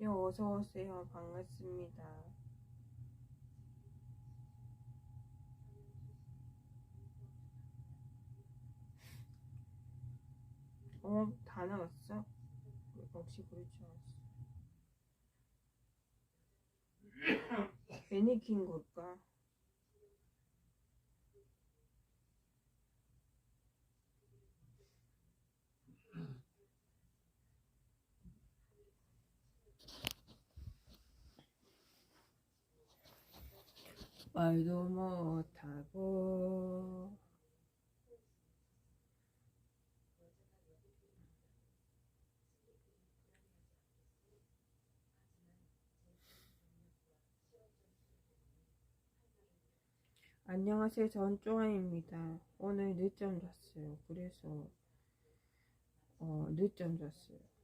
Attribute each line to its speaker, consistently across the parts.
Speaker 1: 네, 어서 오세요. 반갑습니다. 어, 다 나갔어? 역시 그럴 줄 알았어. 괜히 킨 걸까? 말도 못하고 안녕하세요. 전 쪼아입니다. 오늘 늦잠 잤어요. 그래서 어, 늦잠 잤어요.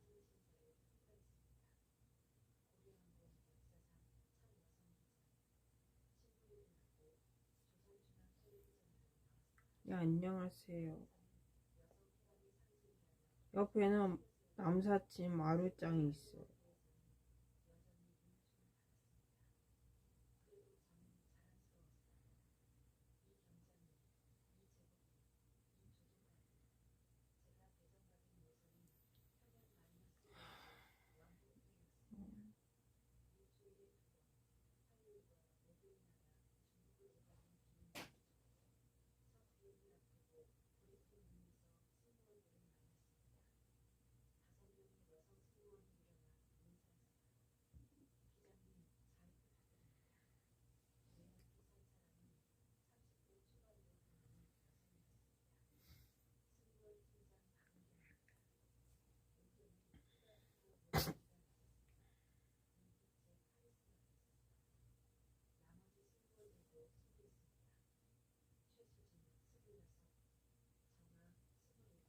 Speaker 1: 네, 안녕하세요. 옆에는 남사친 마루짱이 있어요.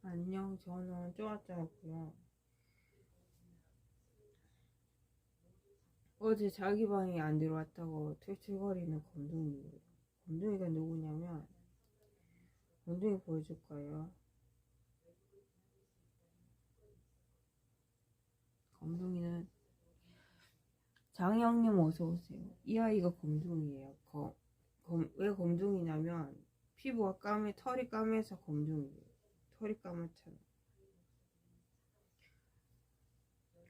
Speaker 1: 안녕, 저는 쪼아짜고요. 어제 자기 방에 안 들어왔다고 툴툴거리는 검둥이에요. 검둥이가 누구냐면, 검둥이 보여줄 거예요. 검둥이는 장영님 어서 오세요. 이 아이가 검둥이에요. 검, 검, 왜 검둥이냐면 피부가 까매 털이 까매서 검둥이에요. 털이 까맣잖아.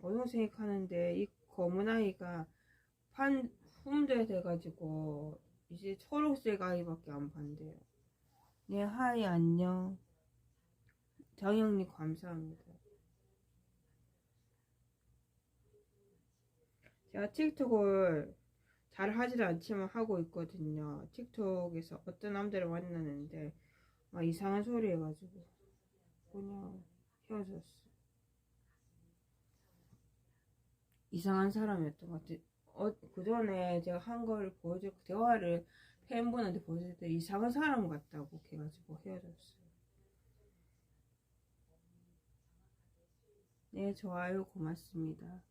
Speaker 1: 어동생익 하는데 이 검은 아이가 판 훔대 돼가지고 이제 초록색 아이밖에 안 판대요. 네 하이 안녕. 정영님 감사합니다. 제가 틱톡을 잘 하지도 않지만 하고 있거든요. 틱톡에서 어떤 남자를 만났는데 막 이상한 소리 해가지고 그냥 헤어졌어. 이상한 사람이었던 것 같아. 어, 그 전에 제가 한 걸 보여줄, 대화를 팬분한테 보여줄 때 이상한 사람 같다고 해가지고 헤어졌어요. 네, 좋아요. 고맙습니다.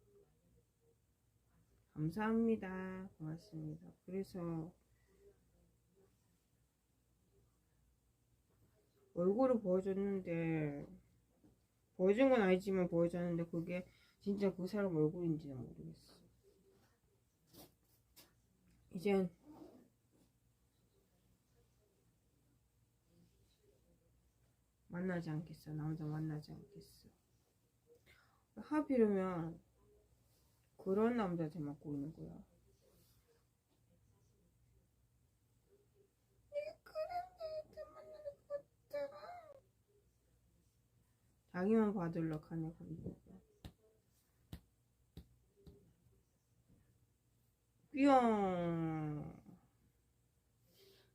Speaker 1: 감사합니다. 고맙습니다. 그래서 얼굴을 보여줬는데 보여준 건 아니지만 보여줬는데 그게 진짜 그 사람 얼굴인지는 모르겠어. 이젠 만나지 않겠어. 남자 만나지 않겠어. 하필이면 그런 남자한테 맞고 있는 거야. 자기만 받으려 하네 건데. 뿅.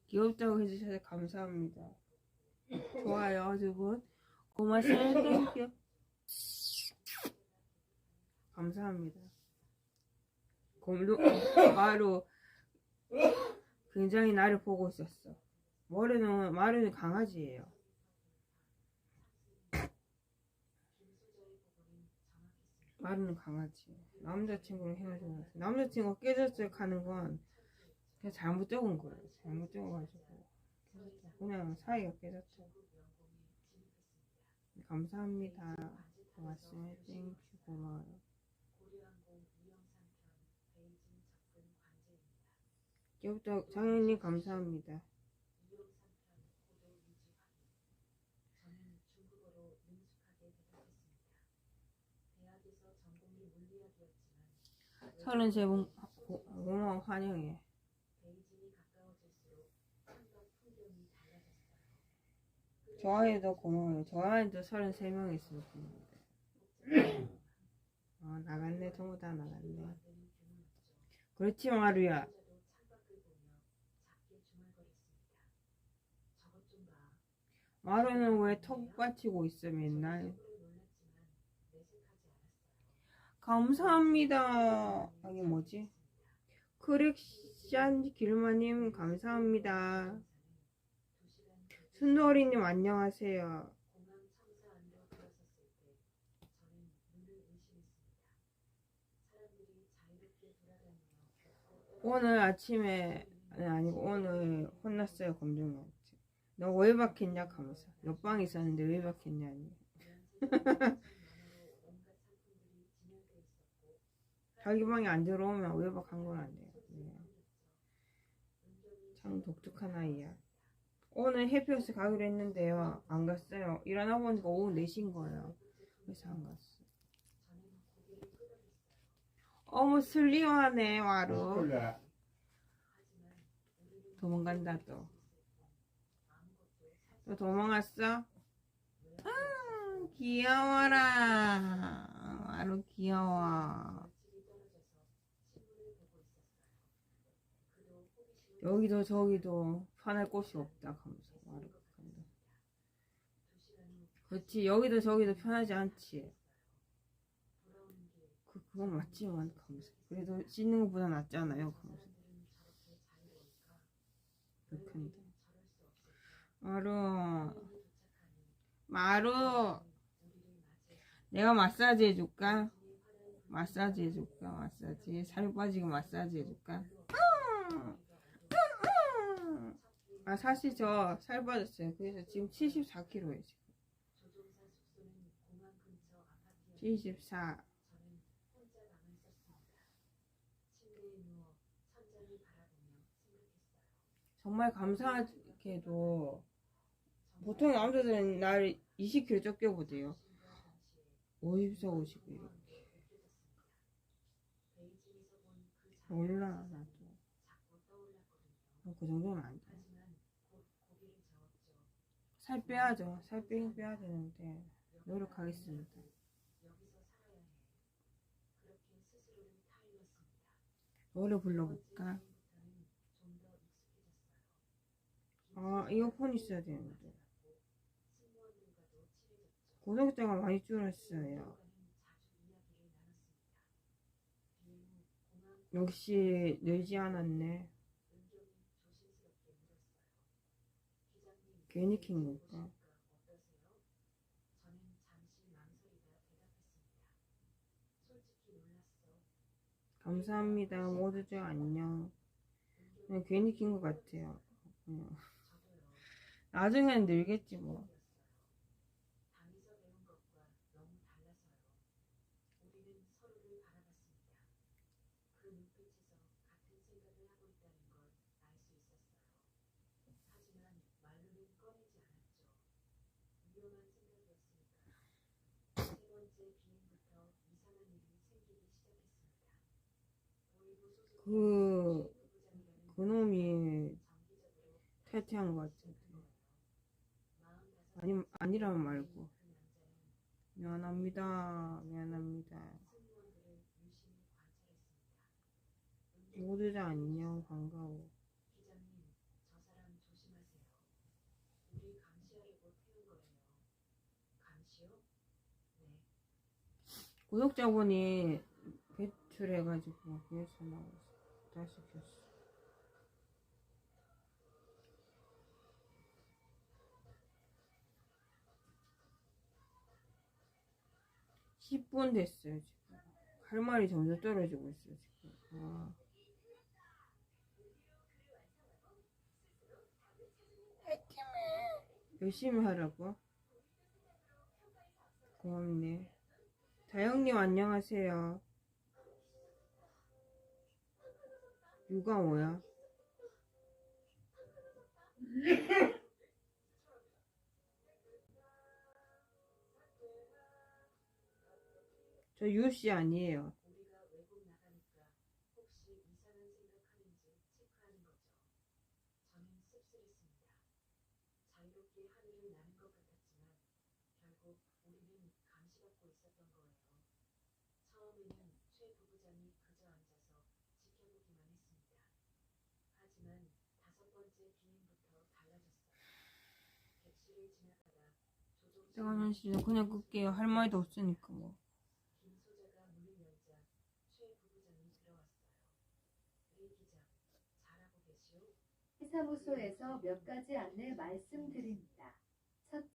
Speaker 1: 귀엽다고 해주셔서 감사합니다. 좋아요, 두 분. 고맙습니다. 감사합니다. 곰도 마루 굉장히 나를 보고 있었어. 머리는 마루는 강아지예요. 말은 강아지 남자친구랑 헤어져서 남자친구가 깨졌을 가는 건 그냥 잘못 적은 거예요. 잘못 적어가지고 그냥 사이가 깨졌죠. 감사합니다. 고맙습니다. 땡큐 고마워요. 기업도 장현님 감사합니다. 분 고- 고마워 환영해. 좋아해도 고마워요. 좋아해도 서른 세명 있을 뿐인데. 어, 나갔네. 전부 다 나갔네. 그렇지 마루야. 마루는 왜 턱 받치고 있어 맨날? 감사합니다. 여기 뭐지? 크렉션 길마님 감사합니다. 순돌이님 안녕하세요. 오늘 아침에 아니 아니고 오늘 혼났어요 검정이한테. 너왜 박했냐 하면서 옆방에 있었는데 왜 박했냐니. 자기 방에 안 들어오면 외박한 건 안 돼요. 네. 참 독특한 아이야. 오늘 해피어스 가기로 했는데요. 안 갔어요. 일어나 보니까 오후 4시인 거예요. 그래서 안 갔어. 어머 슬리워하네 와루. 도망간다 또. 또 도망갔어? 아 귀여워라. 와루 귀여워. 여기도 저기도 편할 곳이 없다 하면서 와루 간다. 그렇지 여기도 저기도 편하지 않지. 그 그건 맞지만 하면서 그래도 씻는 것보다 낫잖아요 하면서. 그렇게 마루 마루 내가 마사지 해줄까? 마사지 해줄까? 마사지 살 빠지고 마사지 해줄까? 아 사실 저 살 빠졌어요 그래서 지금 74kg예요 지금 74 정말 감사하게도 보통 남자들은 날 20kg 적게 보대요. 54, 52 이렇게. 몰라 나도. 어, 그 정도는 안 돼. 살 빼야죠. 살 빼긴 빼야 되는데 노력하겠습니다. 노래 불러볼까? 아 이어폰 있어야 되는데 구독자가 많이 줄었어요 역시 늘지 않았네 괜히 킨 걸까? 감사합니다. 모두들 안녕. 그냥 괜히 킨 것 같아요. 그냥. 나중엔 늘겠지 뭐. 그 그 놈이 탈퇴한 것 같은데. 아니 아니라면 말고. 미안합니다. 미안합니다. 모두 다 안녕 반가워. 구독자분이 배출해가지고 그래서 나왔어. 다 시 켰어. 십분 됐어요 지금. 할 말이 점점 떨어지고 있어요 지금. 아. 열심히 하라고. 고맙네. 다영님 안녕하세요. 누가 오야? 저 유씨 아니에요.
Speaker 2: 내가 현실에
Speaker 1: 그냥 끌게요. 할 말도 없으니까 뭐.
Speaker 3: 사무소에서 몇 가지 안내 말씀드립니다.